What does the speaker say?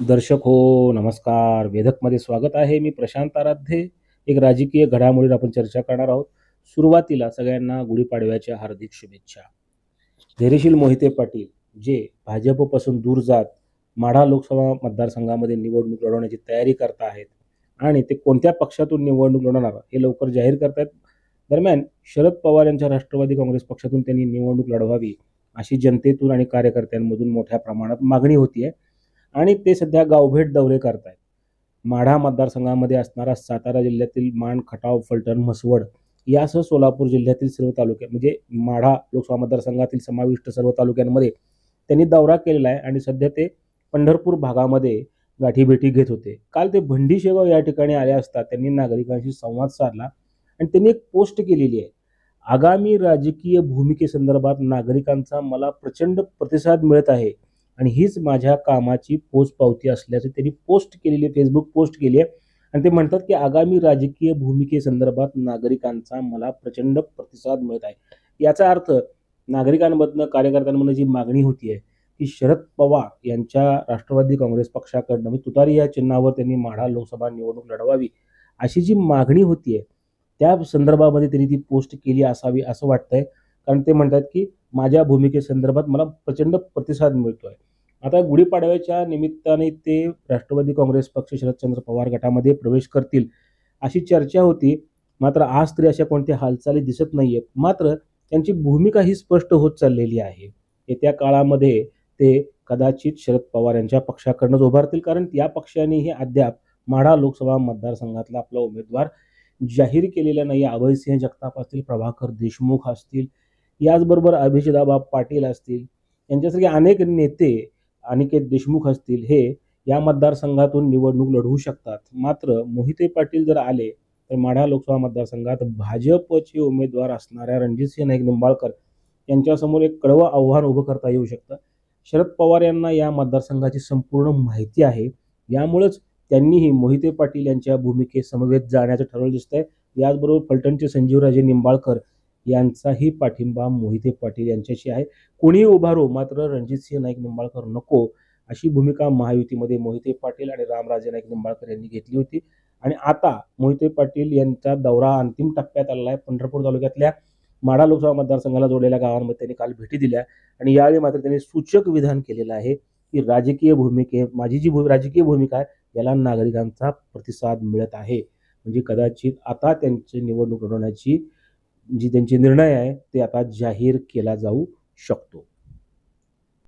दर्शक हो नमस्कार. वेधकमध्ये स्वागत आहे. मी प्रशांत आराध्ये. एक राजकीय घडामोडीवर आपण चर्चा करणार आहोत. सुरुवातीला सगळ्यांना गुढीपाडव्याच्या हार्दिक शुभेच्छा. धैर्यशील मोहिते पाटील जे भाजपपासून दूर जात माढा लोकसभा मतदारसंघामध्ये निवडणूक लढवण्याची तयारी करत आहेत आणि ते कोणत्या पक्षातून निवडणूक लढवणार हे लवकर जाहीर करतायत दरम्यान शरद पवार यांच्या राष्ट्रवादी काँग्रेस पक्षातून त्यांनी निवडणूक लढवावी अशी जनतेतून आणि कार्यकर्त्यांमधून मोठ्या प्रमाणात मागणी होती आहे आणि ते सध्या गावभेट दौरे करतायत. माढा मतदारसंघामध्ये असणारा सातारा जिल्ह्यातील माण खटाव फलटण म्हसवड यासह सोलापूर जिल्ह्यातील सर्व तालुके म्हणजे माढा लोकसभा मतदारसंघातील समाविष्ट सर्व तालुक्यांमध्ये त्यांनी दौरा केलेला आहे आणि सध्या ते पंढरपूर भागामध्ये गाठीभेटी घेत होते. काल ते भंडी शेगाव या ठिकाणी आले असता त्यांनी नागरिकांशी संवाद साधला आणि त्यांनी एक पोस्ट केलेली आहे. आगामी राजकीय भूमिकेसंदर्भात नागरिकांचा मला प्रचंड प्रतिसाद मिळत आहे. आणि हीच माझ्या कामाची पोचपावती असल्याचं त्यांनी पोस्ट केलेली आहे फेसबुक पोस्ट केली आहे. आणि ते म्हणतात की आगामी राजकीय भूमिकेसंदर्भात नागरिकांचा मला प्रचंड प्रतिसाद मिळत आहे. याचा अर्थ नागरिकांमधनं कार्यकर्त्यांमधनं जी मागणी होती आहे की शरद पवार यांच्या राष्ट्रवादी काँग्रेस पक्षाकडनं म्हणजे तुतारी या चिन्हावर त्यांनी माढा लोकसभा निवडणूक लढवावी अशी जी मागणी होती आहे त्या संदर्भामध्ये त्यांनी ती पोस्ट केली असावी असं वाटतंय. कारण ते म्हणतात की माझ्या भूमिकेसंदर्भात मला प्रचंड प्रतिसाद मिळतो आहे आता गुढीपाडव्याच्या निमित्ताने ते राष्ट्रवादी काँग्रेस पक्ष शरदचंद्र पवार गटामध्ये प्रवेश करतील अशी चर्चा होती. मात्र आज तरी अशा कोणत्या हालचाली दिसत नाही आहेत मात्र त्यांची भूमिका ही स्पष्ट होत चाललेली आहे. येत्या काळामध्ये ते कदाचित शरद पवार यांच्या पक्षाकडनंच उभारतील कारण या पक्षानेही अद्याप माढा लोकसभा मतदारसंघातला आपला उमेदवार जाहीर केलेला नाही अभयसिंह जगताप असतील प्रभाकर देशमुख असतील याचबरोबर अभिजिताबा पाटील असतील. यांच्यासारखे अनेक नेते अनिकेत देशमुख असतील हे या मतदारसंघातून निवडणूक लढवू शकतात. मात्र मोहिते पाटील जर आले तर माढा लोकसभा मतदारसंघात भाजपचे उमेदवार असणाऱ्या रणजितसिंह नाईक निंबाळकर यांच्यासमोर एक कडवं आव्हान उभं करता येऊ शकतं. शरद पवार यांना या मतदारसंघाची संपूर्ण माहिती आहे. यामुळेच त्यांनीही मोहिते पाटील यांच्या भूमिकेत समवेत जाण्याचं ठरवलं दिसतंय. याचबरोबर फलटणचे संजीवराजे निंबाळकर यांचाही पाठिंबा मोहिते पाटील यांच्याशी आहे. कोणीही उभारो मात्र रणजितसिंह नाईक निंबाळकर नको अशी भूमिका महायुतीमध्ये मोहिते पाटील आणि रामराजे नाईक निंबाळकर यांनी घेतली होती. आणि आता मोहिते पाटील यांचा दौरा अंतिम टप्प्यात आलेला आहे. पंढरपूर तालुक्यातल्या माढा लोकसभा मतदारसंघाला जोडलेल्या गावांमध्ये त्यांनी काल भेटी दिल्या आणि यावेळी मात्र त्यांनी सूचक विधान केलेलं आहे की राजकीय भूमिके माझी जी भू राजकीय भूमिका आहे याला नागरिकांचा प्रतिसाद मिळत आहे. म्हणजे कदाचित आता त्यांची निवडणूक लढवण्याची जी त्यांची निर्णय आहे ते आता जाहीर केला जाऊ शकतो.